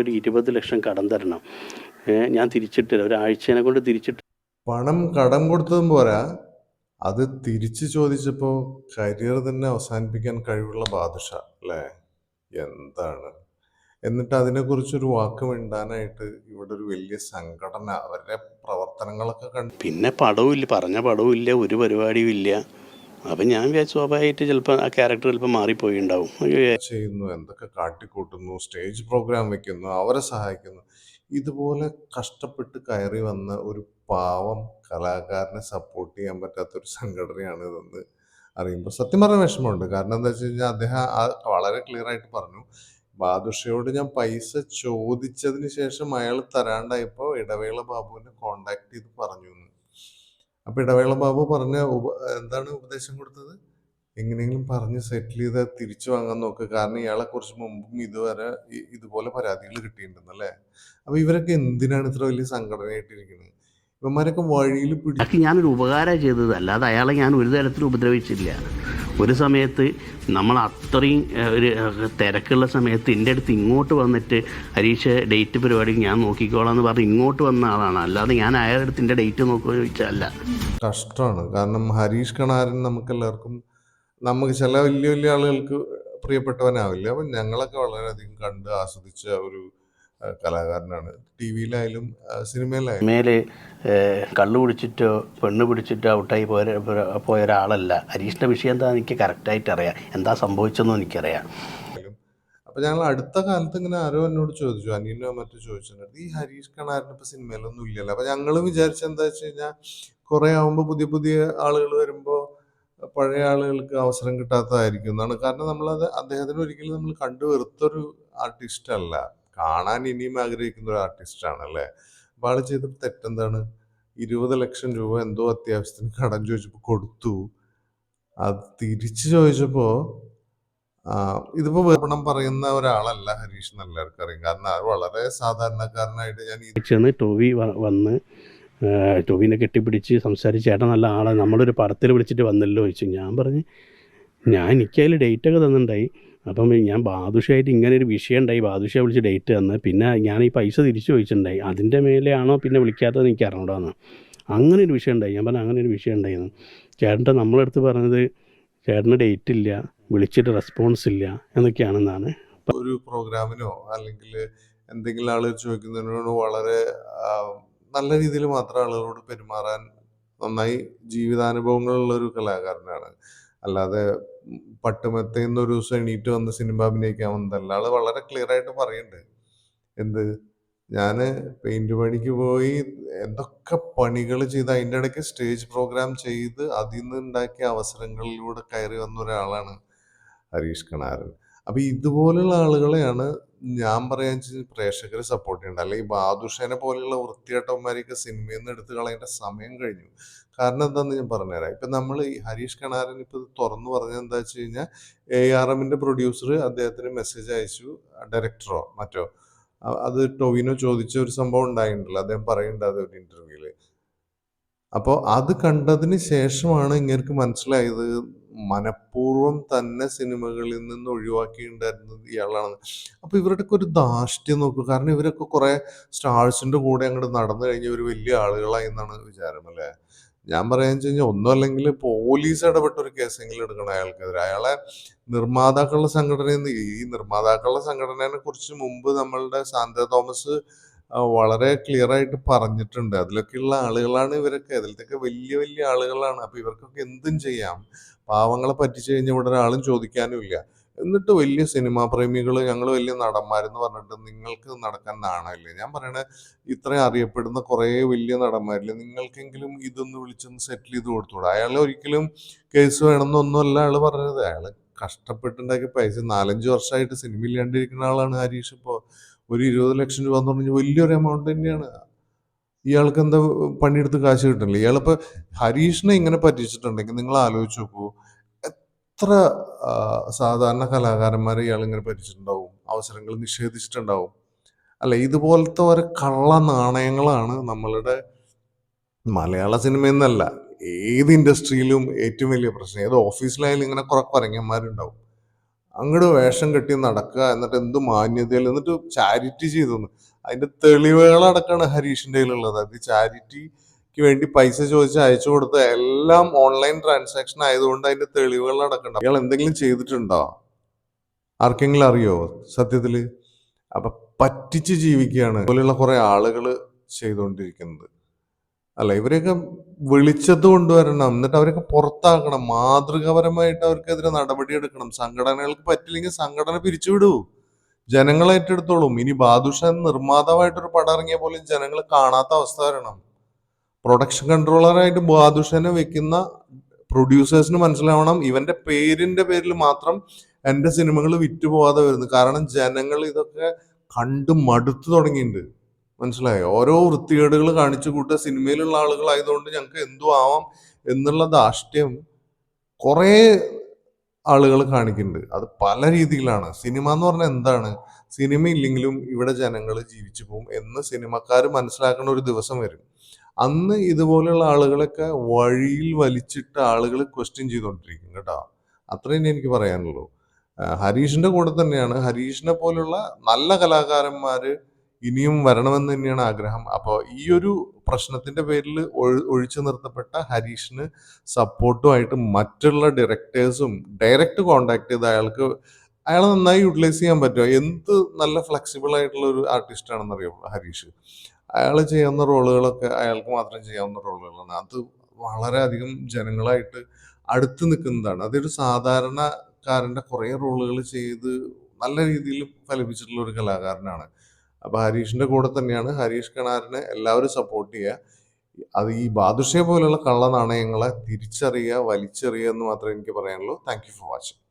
ഒരു ഇരുപത് ലക്ഷം കടം തരണം. ഞാൻ തിരിച്ചിട്ടില്ല. ഒരാഴ്ചേനെ കൊണ്ട് തിരിച്ചിട്ട് പണം കടം കൊടുത്തതും പോരാ. അത് തിരിച്ചു ചോദിച്ചപ്പോൾ കരിയർ തന്നെ അവസാനിപ്പിക്കാൻ കഴിവുള്ള ബാദുഷ അല്ലേ? എന്താണ്? എന്നിട്ട് അതിനെക്കുറിച്ചൊരു വാക്ക് മിണ്ടാനായിട്ട് ഇവിടെ ഒരു വലിയ സംഘടന അവരുടെ പ്രവർത്തനങ്ങളൊക്കെ കണ്ടു പിന്നെ പടവും ഇല്ല പറഞ്ഞ പടവും ഇല്ല ഒരു പരിപാടിയും ഇല്ല അപ്പം ഞാൻ വിചാരിച്ചു സ്വാഭാവികമായിട്ട് ചിലപ്പോൾ ആ ക്യാരക്ടർ ചിലപ്പോൾ മാറിപ്പോയി ഉണ്ടാവും ചെയ്യുന്നു എന്തൊക്കെ കാട്ടിക്കൂട്ടുന്നു സ്റ്റേജ് പ്രോഗ്രാം വെക്കുന്നു അവരെ സഹായിക്കുന്നു. ഇതുപോലെ കഷ്ടപ്പെട്ട് കയറി വന്ന ഒരു പാവം കലാകാരനെ സപ്പോർട്ട് ചെയ്യാൻ പറ്റാത്ത ഒരു സംഘടനയാണ് ഇതെന്ന് അറിയുമ്പോൾ സത്യം പറഞ്ഞ വിഷമമുണ്ട്. കാരണം എന്താ വെച്ച് കഴിഞ്ഞാൽ അദ്ദേഹം വളരെ ക്ലിയർ ആയിട്ട് പറഞ്ഞു. ബാദുഷയോട് ഞാൻ പൈസ ചോദിച്ചതിന് ശേഷം അയാൾ തരാണ്ടായപ്പോൾ ഇടവേള ബാബുവിനെ കോണ്ടാക്ട് ചെയ്ത് പറഞ്ഞു എന്ന് അപ്പൊ ഇടവേള ബാബു പറഞ്ഞ എന്താണ് ഉപദേശം കൊടുത്തത്? എങ്ങനെയെങ്കിലും പറഞ്ഞ് സെറ്റിൽ ചെയ്ത് തിരിച്ചു വാങ്ങാൻ നോക്ക്. കാരണം ഇയാളെ കുറിച്ച് മുമ്പും ഇതുവരെ ഇതുപോലെ പരാതികൾ കിട്ടിയിട്ടുണ്ടെന്നല്ലേ അപ്പൊ ഇവരൊക്കെ എന്തിനാണ് ഇത്ര വലിയ സംഘടനയായിട്ടിരിക്കുന്നത്? ഇവന്മാരൊക്കെ വഴിയിൽ പിടിച്ച് ഞാനൊരു ഉപകാരം ചെയ്തത്. അല്ലാതെ അയാളെ ഞാൻ ഒരു തരത്തിലും ഉപദ്രവിച്ചില്ല. ഒരു സമയത്ത് നമ്മൾ അത്രയും ഒരു തിരക്കുള്ള സമയത്ത് എന്റെ അടുത്ത് ഇങ്ങോട്ട് വന്നിട്ട് ഹരീഷ് ഡേറ്റ് പരിപാടി ഞാൻ നോക്കിക്കോളാം എന്ന് പറഞ്ഞ് ഇങ്ങോട്ട് വന്ന ആളാണ്. അല്ലാതെ ഞാൻ അയാളുടെ അടുത്ത് എന്റെ ഡേറ്റ് നോക്കുക ചോദിച്ചല്ല കഷ്ടമാണ്. കാരണം ഹരീഷ് കണാരൻ നമുക്ക് എല്ലാവർക്കും നമുക്ക് ചില വലിയ വലിയ ആളുകൾക്ക് പ്രിയപ്പെട്ടവനാവില്ല. അപ്പം ഞങ്ങളൊക്കെ വളരെയധികം കണ്ട് ആസ്വദിച്ച ഒരു കലാകാരനാണ്. ടി വിയിലായാലും സിനിമയിലായാലും. മേൽ കള്ളു പിടിച്ചിട്ടോ പെണ്ണ് പിടിച്ചിട്ടോ ഔട്ടായി പോയ പോയ ഒരാളല്ല ഹരീഷിന്റെ വിഷയം എന്താ എനിക്ക് കറക്റ്റായിട്ട് അറിയാം എന്താ സംഭവിച്ചതെന്നും എനിക്കറിയാം. അപ്പൊ ഞങ്ങൾ അടുത്ത കാലത്ത് ഇങ്ങനെ ആരോ എന്നോട് ചോദിച്ചു അനിയനോ മറ്റോ ചോദിച്ചിട്ടുണ്ട്. ഈ ഹരീഷ് കണാരൻ ഇപ്പൊ സിനിമയിലൊന്നും ഇല്ലല്ലോ. അപ്പൊ ഞങ്ങൾ വിചാരിച്ച എന്താ വെച്ച് കഴിഞ്ഞാൽ കുറെ ആവുമ്പോ പുതിയ പുതിയ ആളുകൾ വരുമ്പോൾ പഴയ ആളുകൾക്ക് അവസരം കിട്ടാത്തതായിരിക്കും എന്നാണ്. കാരണം നമ്മളത് അദ്ദേഹത്തിന് ഒരിക്കലും നമ്മൾ കണ്ടു വെറുത്തൊരു ആർട്ടിസ്റ്റ് അല്ല. കാണാൻ ഇനിയും ആഗ്രഹിക്കുന്ന ഒരു ആർട്ടിസ്റ്റാണ് അല്ലേ അപ്പൊ ആൾ ചെയ്ത തെറ്റെന്താണ്? ഇരുപത് ലക്ഷം രൂപ എന്തോ അത്യാവശ്യത്തിന് കടം ചോദിച്ചപ്പോൾ കൊടുത്തു. അത് തിരിച്ചു ചോദിച്ചപ്പോൾ ഇതിപ്പോ വെറുപണം പറയുന്ന ഒരാളല്ല ഹരീഷ് എല്ലാവർക്കും അറിയാം. കാരണം വളരെ സാധാരണക്കാരനായിട്ട് ഞാൻ ചെന്ന് ടോവി വന്ന് ടോവിനെ കെട്ടിപ്പിടിച്ച് സംസാരിച്ച് ചേട്ടൻ നല്ല ആളാണ് നമ്മളൊരു പടത്തിൽ വിളിച്ചിട്ട് വന്നല്ലോ ചോദിച്ചു. ഞാൻ പറഞ്ഞ് ഞാൻ എനിക്കതിൽ ഡേറ്റൊക്കെ തന്നിട്ടുണ്ടായി. അപ്പം ഞാൻ ബാദുഷയായിട്ട് ഇങ്ങനെ ഒരു വിഷയം ഉണ്ടായി. ബാദുഷ വിളിച്ച് ഡേറ്റ് തന്ന്. പിന്നെ ഞാൻ ഈ പൈസ തിരിച്ചു ചോദിച്ചിട്ടുണ്ടായി. അതിന്റെ മേലെയാണോ പിന്നെ വിളിക്കാത്തത് എനിക്ക് അറിഞ്ഞൂടാന്ന് അങ്ങനെ ഒരു വിഷയം ഉണ്ടായി. ഞാൻ പറഞ്ഞു അങ്ങനെ ഒരു വിഷയം ഉണ്ടായിരുന്നു. ചേട്ടന്റെ നമ്മളെടുത്ത് പറഞ്ഞത് ചേട്ടന് ഡേറ്റ് ഇല്ല വിളിച്ചിട്ട് റെസ്പോൺസ് ഇല്ല എന്നൊക്കെയാണെന്നാണ്. ഒരു പ്രോഗ്രാമിനോ അല്ലെങ്കിൽ എന്തെങ്കിലും ആളുകൾ ചോദിക്കുന്നതിനോട് വളരെ നല്ല രീതിയിൽ മാത്രം ആളുകളോട് പെരുമാറാൻ നന്നായി ജീവിതാനുഭവങ്ങളുള്ള ഒരു കലാകാരനാണ്. അല്ലാതെ പട്ടുമെത്തയിൽ ഒരു ദിവസം എണീറ്റ് വന്ന് സിനിമ അഭിനയിക്കാൻ ആൾ വളരെ ക്ലിയർ ആയിട്ട് പറയുന്നുണ്ട് എന്ത്? ഞാൻ പെയിന്റ് പണിക്ക് പോയി എന്തൊക്കെ പണികൾ ചെയ്ത് അതിന്റെ ഇടയ്ക്ക് സ്റ്റേജ് പ്രോഗ്രാം ചെയ്ത് അതിൽ നിന്ന് ഉണ്ടാക്കിയ അവസരങ്ങളിലൂടെ കയറി വന്ന ഒരാളാണ് ഹരീഷ് കണാരൻ. അപ്പൊ ഇതുപോലുള്ള ആളുകളെയാണ് ഞാൻ പറയാൻ പ്രേക്ഷകർ സപ്പോർട്ട് ചെയ്യണ്ട. അല്ലെങ്കിൽ ബാദുഷേനെ പോലെയുള്ള വൃത്തിയേട്ടന്മാരെയൊക്കെ സിനിമയിൽ നിന്ന് എടുത്തു കളയേണ്ട സമയം കഴിഞ്ഞു. കാരണം എന്താണെന്ന് ഞാൻ പറഞ്ഞുതരാം. ഇപ്പൊ നമ്മൾ ഈ ഹരീഷ് കണാരൻ ഇപ്പൊ തുറന്നു പറഞ്ഞത് എന്താ വെച്ച് കഴിഞ്ഞാൽ എ ആർ എമ്മിന്റെ പ്രൊഡ്യൂസർ അദ്ദേഹത്തിന് മെസ്സേജ് അയച്ചു. ഡയറക്ടറോ മറ്റോ? അത് ടൊവിനോ ചോദിച്ച ഒരു സംഭവം ഉണ്ടായിട്ടുണ്ടല്ലോ. അദ്ദേഹം പറയുന്നുണ്ട് അത് ഒരു ഇന്റർവ്യൂൽ അപ്പോൾ അത് കണ്ടതിന് ശേഷമാണ് ഇങ്ങനെ മനസ്സിലായത് മനഃപൂർവം തന്നെ സിനിമകളിൽ നിന്ന് ഒഴിവാക്കിയിട്ടുണ്ടായിരുന്നത് ഇയാളാണ്. അപ്പോൾ ഇവരുടെയൊക്കെ ഒരു ധാർഷ്ട്യം നോക്കുക കാരണം ഇവരൊക്കെ കുറേ സ്റ്റാഴ്സിന്റെ കൂടെ അങ്ങോട്ട് നടന്നു കഴിഞ്ഞ ഒരു വലിയ ആളുകളായി എന്നാണ് വിചാരം അല്ലേ? ഞാൻ പറയാന്ന് വെച്ച് കഴിഞ്ഞാൽ ഒന്നും അല്ലെങ്കിൽ പോലീസ് ഇടപെട്ട ഒരു കേസെങ്കിലും എടുക്കണം അയാൾക്കെതിരെ. അയാളെ നിർമ്മാതാക്കളുടെ സംഘടനയിൽ നിന്ന് ഈ നിർമ്മാതാക്കളുടെ സംഘടനയെ കുറിച്ച് മുമ്പ് നമ്മളുടെ സാന്ത തോമസ് വളരെ ക്ലിയർ ആയിട്ട് പറഞ്ഞിട്ടുണ്ട്. അതിലൊക്കെയുള്ള ആളുകളാണ് ഇവരൊക്കെ. അതിലത്തൊക്കെ വലിയ വലിയ ആളുകളാണ്. അപ്പൊ ഇവർക്കൊക്കെ എന്തും ചെയ്യാം. പാവങ്ങളെ പറ്റിച്ചു കഴിഞ്ഞാൽ ഇവിടെ ഒരാളും ചോദിക്കാനുമില്ല എന്നിട്ട് വലിയ സിനിമാ പ്രേമികൾ ഞങ്ങൾ വലിയ നടന്മാരെന്ന് പറഞ്ഞിട്ട് നിങ്ങൾക്ക് നടക്കാൻ നാണമില്ലേ? ഞാൻ പറയണേ ഇത്രയും അറിയപ്പെടുന്ന കുറേ വലിയ നടന്മാരില്ലേ? നിങ്ങൾക്കെങ്കിലും ഇതൊന്ന് വിളിച്ചൊന്ന് സെറ്റിൽ ചെയ്ത് കൊടുത്തൂടെ? അയാൾ ഒരിക്കലും കേസ് വേണമെന്നൊന്നുമല്ല അയാൾ പറഞ്ഞത്. അയാൾ കഷ്ടപ്പെട്ടുണ്ടാക്കിയ പൈസ നാലഞ്ച് വർഷമായിട്ട് സിനിമ ഇല്ലാണ്ടിരിക്കുന്ന ആളാണ് ഹരീഷ് ഇപ്പോൾ ഒരു ഇരുപത് ലക്ഷം രൂപ എന്ന് പറഞ്ഞാൽ വലിയൊരു എമൗണ്ട് തന്നെയാണ്. ഇയാൾക്ക് എന്താ പണിയെടുത്ത് കാശ് കിട്ടണില്ല. ഇയാളിപ്പോൾ ഹരീഷിനെ ഇങ്ങനെ പറ്റിച്ചിട്ടുണ്ടെങ്കിൽ നിങ്ങൾ ആലോചിച്ച് നോക്കൂ. എത്ര സാധാരണ കലാകാരന്മാരെ ഇയാൾ ഇങ്ങനെ പറ്റിച്ചിട്ടുണ്ടാവും? അവസരങ്ങൾ നിഷേധിച്ചിട്ടുണ്ടാവും. അല്ല ഇതുപോലത്തെ ഒരു കള്ള നാണയങ്ങളാണ് നമ്മളുടെ മലയാള സിനിമയിൽ നിന്നല്ല ഏത് ഇൻഡസ്ട്രിയിലും ഏറ്റവും വലിയ പ്രശ്നം. ഏത് ഓഫീസിലായാലും ഇങ്ങനെ കുറെ കുരങ്ങന്മാരുണ്ടാവും. അങ്ങട് വേഷം കെട്ടി നടക്കുക എന്നിട്ട് എന്ത് മാന്യതയിൽ എന്നിട്ട് ചാരിറ്റി ചെയ്തു അതിന്റെ തെളിവുകളടക്കമാണ് ഹരീഷിന്റെ കയ്യിലുള്ളത്. അത് ചാരിറ്റിക്ക് വേണ്ടി പൈസ ചോദിച്ച് അയച്ചു കൊടുത്ത എല്ലാം ഓൺലൈൻ ട്രാൻസാക്ഷൻ ആയതുകൊണ്ട് അതിന്റെ തെളിവുകൾ അടക്കണ്ട. അയാൾ എന്തെങ്കിലും ചെയ്തിട്ടുണ്ടോ? ആർക്കെങ്കിലും അറിയോ സത്യത്തിൽ? അപ്പൊ പറ്റിച്ച് ജീവിക്കുകയാണ്. പോലെയുള്ള കുറെ ആളുകൾ ചെയ്തുകൊണ്ടിരിക്കുന്നത് അല്ല ഇവരെയൊക്കെ വിളിച്ചത് കൊണ്ടുവരണം. എന്നിട്ട് അവരൊക്കെ പുറത്താക്കണം. മാതൃകാപരമായിട്ട് അവർക്കെതിരെ നടപടിയെടുക്കണം സംഘടനകൾക്ക് പറ്റില്ലെങ്കിൽ സംഘടന പിരിച്ചുവിടൂ. ജനങ്ങൾ ഏറ്റെടുത്തോളും. ഇനി ബാദുഷ നിർമ്മാതാവായിട്ടൊരു പടം ഇറങ്ങിയ പോലും ജനങ്ങൾ കാണാത്ത അവസ്ഥ വരണം. പ്രൊഡക്ഷൻ കൺട്രോളറായിട്ട് ബാദുഷനെ വെക്കുന്ന പ്രൊഡ്യൂസേഴ്സിന് മനസ്സിലാവണം. ഇവന്റെ പേരിന്റെ പേരിൽ മാത്രം എന്റെ സിനിമകൾ വിറ്റുപോകാതെ വരുന്നു. കാരണം ജനങ്ങൾ ഇതൊക്കെ കണ്ട് മടുത്തു തുടങ്ങിയിട്ടുണ്ട്. മനസ്സിലായോ? ഓരോ വൃത്തികേടുകൾ കാണിച്ചു കൂട്ടുക സിനിമയിലുള്ള ആളുകളായതുകൊണ്ട് ഞങ്ങൾക്ക് എന്തു ആവാം എന്നുള്ള ധാഷ്ട്യം കുറേ ആളുകൾ കാണിക്കുന്നുണ്ട്. അത് പല രീതിയിലാണ്. സിനിമ എന്ന് പറഞ്ഞാൽ എന്താണ്? സിനിമ ഇല്ലെങ്കിലും ഇവിടെ ജനങ്ങൾ ജീവിച്ചു പോകും എന്ന് സിനിമക്കാർ മനസ്സിലാക്കുന്ന ഒരു ദിവസം വരും. അന്ന് ഇതുപോലെയുള്ള ആളുകളൊക്കെ വഴിയിൽ വലിച്ചിട്ട് ആളുകൾ ക്വസ്റ്റ്യൻ ചെയ്തുകൊണ്ടിരിക്കും കേട്ടോ. അത്രയും എനിക്ക് പറയാനുള്ളൂ. ഹരീഷിന്റെ കൂടെ തന്നെയാണ്. ഹരീഷിനെ പോലുള്ള നല്ല കലാകാരന്മാര് ഇനിയും വരണമെന്ന് തന്നെയാണ് ആഗ്രഹം. അപ്പോൾ ഈ ഒരു പ്രശ്നത്തിന്റെ പേരിൽ ഒഴിച്ചു നിർത്തപ്പെട്ട ഹരീഷിന് സപ്പോർട്ടുമായിട്ട് മറ്റുള്ള ഡയറക്ടേഴ്സും ഡയറക്റ്റ് കോണ്ടാക്ട് ചെയ്ത് അയാൾക്ക് അയാളെ നന്നായി യൂട്ടിലൈസ് ചെയ്യാൻ പറ്റുമോ? എന്ത് നല്ല ഫ്ലെക്സിബിൾ ആയിട്ടുള്ള ഒരു ആർട്ടിസ്റ്റ് ആണെന്ന് അറിയാം ഹരീഷ്? അയാൾ ചെയ്യാവുന്ന റോളുകളൊക്കെ അയാൾക്ക് മാത്രം ചെയ്യാവുന്ന റോളുകളാണ് അത് വളരെയധികം ജനങ്ങളായിട്ട് അടുത്ത് നിൽക്കുന്നതാണ്. അതൊരു സാധാരണക്കാരന്റെ കുറേ റോളുകൾ ചെയ്ത് നല്ല രീതിയിൽ ഫലിപ്പിച്ചിട്ടുള്ള ഒരു കലാകാരനാണ്. അപ്പോൾ ഹരീഷിന്റെ കൂടെ തന്നെയാണ് ഹരീഷ് കണാറിനെ എല്ലാവരും സപ്പോർട്ട് ചെയ്യുക. അത് ഈ ബാദുഷയെ പോലെയുള്ള കള്ള നാണയങ്ങളെ തിരിച്ചറിയുക വലിച്ചെറിയുക എന്ന് മാത്രമേ എനിക്ക് പറയാനുള്ളൂ. Thank for watching